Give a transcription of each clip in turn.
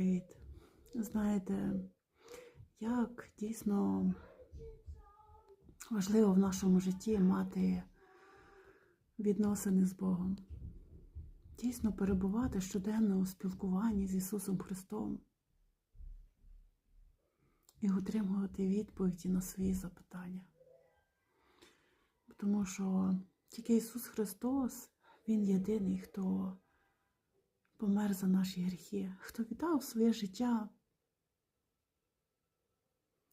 Привіт. Знаєте, як дійсно важливо в нашому житті мати відносини з Богом. Дійсно перебувати щоденно у спілкуванні з Ісусом Христом і отримувати відповіді на свої запитання. Тому що тільки Ісус Христос, Він єдиний, хто помер за наші гріхи, хто віддав своє життя,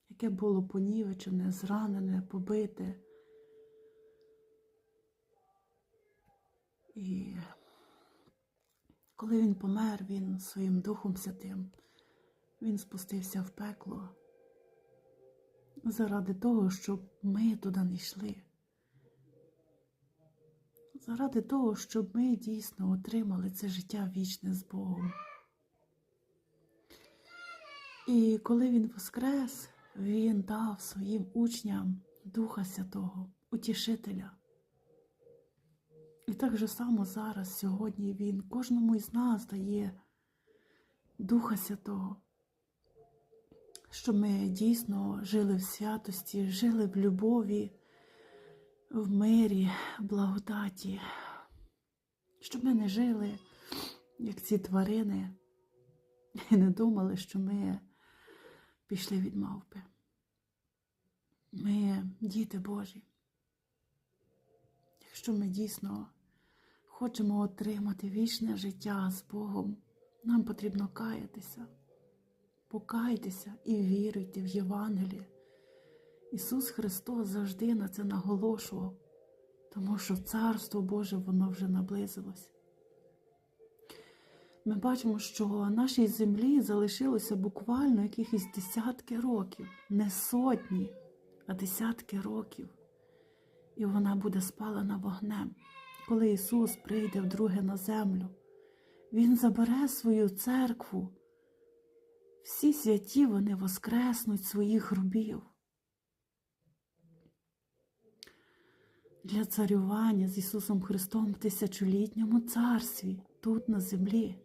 яке було понівечене, зранене, побите. І коли він помер, він своїм Духом Святим, він спустився в пекло заради того, щоб ми туди не йшли. Заради того, щоб ми дійсно отримали це життя вічне з Богом. І коли Він воскрес, Він дав своїм учням Духа Святого, Утішителя. І так же само зараз, сьогодні, Він кожному із нас дає Духа Святого, щоб ми дійсно жили в святості, жили в любові в мирі, в благодаті, щоб ми не жили, як ці тварини, і не думали, що ми пішли від мавпи. Ми діти Божі. Якщо ми дійсно хочемо отримати вічне життя з Богом, нам потрібно каятися, покайтеся і віруйте в Євангеліє. Ісус Христос завжди на це наголошував, тому що Царство Боже воно вже наблизилось. Ми бачимо, що на нашій землі залишилося буквально якихось десятки років, не сотні, а десятки років. І вона буде спалена вогнем. Коли Ісус прийде вдруге на землю, Він забере свою церкву. Всі святі вони воскреснуть своїх гробів. Для царювання з Ісусом Христом в тисячолітньому царстві тут на землі.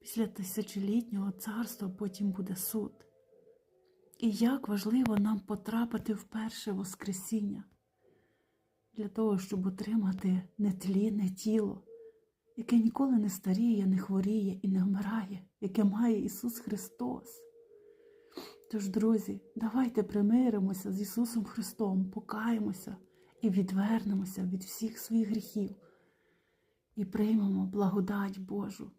Після тисячолітнього царства потім буде суд. І як важливо нам потрапити в перше Воскресіння для того, щоб отримати нетлінне тіло, яке ніколи не старіє, не хворіє і не вмирає, яке має Ісус Христос. Тож, друзі, давайте примиримося з Ісусом Христом, покаємося і відвернемося від всіх своїх гріхів і приймемо благодать Божу.